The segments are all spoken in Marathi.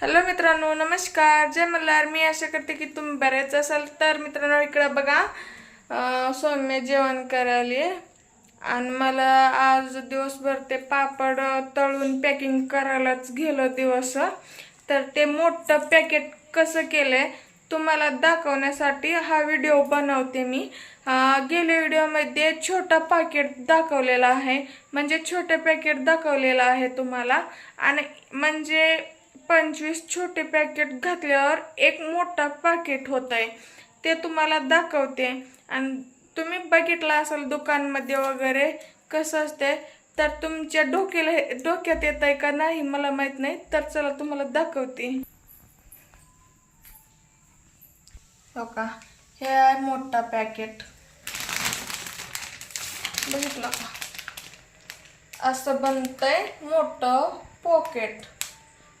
हॅलो मित्रांनो नमस्कार. जय मल्हार. मी आशा करते की तुम्ही बरेच असाल. तर मित्रांनो इकडं बघा. सौम्य जेवण करायला. आणि मला आज दिवसभर ते पापड तळून पॅकिंग करायलाच गेलो दिवस. तर ते मोठं पॅकेट कसं केलंय तुम्हाला दाखवण्यासाठी हा व्हिडिओ बनवते मी. गेल्या व्हिडिओमध्ये छोटा पॅकेट दाखवलेला आहे. म्हणजे छोटे पॅकेट दाखवलेलं आहे तुम्हाला. आणि म्हणजे पंचवीस छोटे पॅकेट घातल्यावर एक मोठा पॅकेट होत आहे ते तुम्हाला दाखवते. आणि तुम्ही बघितलं असेल दुकानमध्ये वगैरे कसं असते तर तुमच्या डोक्याला डोक्यात येत आहे का नाही मला माहीत नाही. तर चला तुम्हाला दाखवते. हो का? हे आहे मोठा पॅकेट बघितलं का? असं बनतंय मोठं पॉकेट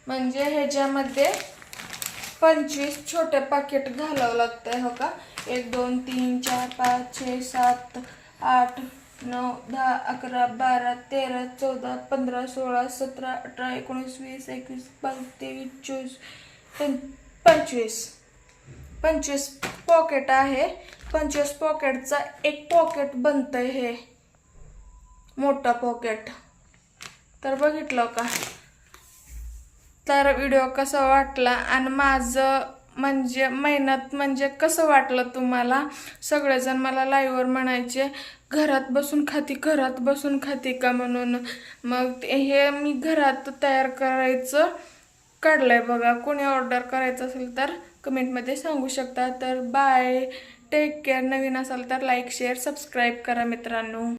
म्हणजे ह्याच्यामध्ये पंचवीस छोटे पाकिट घालावं लागतं आहे हो का? एक दोन तीन चार पाच छे सात आठ नऊ दहा अकरा बारा तेरा चौदा पंधरा सोळा सतरा अठरा एकोणीस वीस एकवीस बावीस तेवीस चोवीस पं पंचवीस. पंचवीस पॉकेट आहे. पंचवीस पॉकेटचा एक पॉकेट बनतंय हे. मोठा पॉकेट तर बघितलं का? तर व्हिडिओ कसा वाटला आणि माझं म्हणजे मेहनत म्हणजे कसं वाटलं तुम्हाला? सगळेजण मला लाईव्हवर म्हणायचे घरात बसून खाती घरात बसून खाती का? म्हणून. मग ते- हे मी घरात तयार करायचं काढलंय बघा. कोणी ऑर्डर करायचं असेल तर कमेंटमध्ये सांगू शकता. तर बाय टेक केअर नवीन असाल तर लाईक शेअर सबस्क्राईब करा मित्रांनो.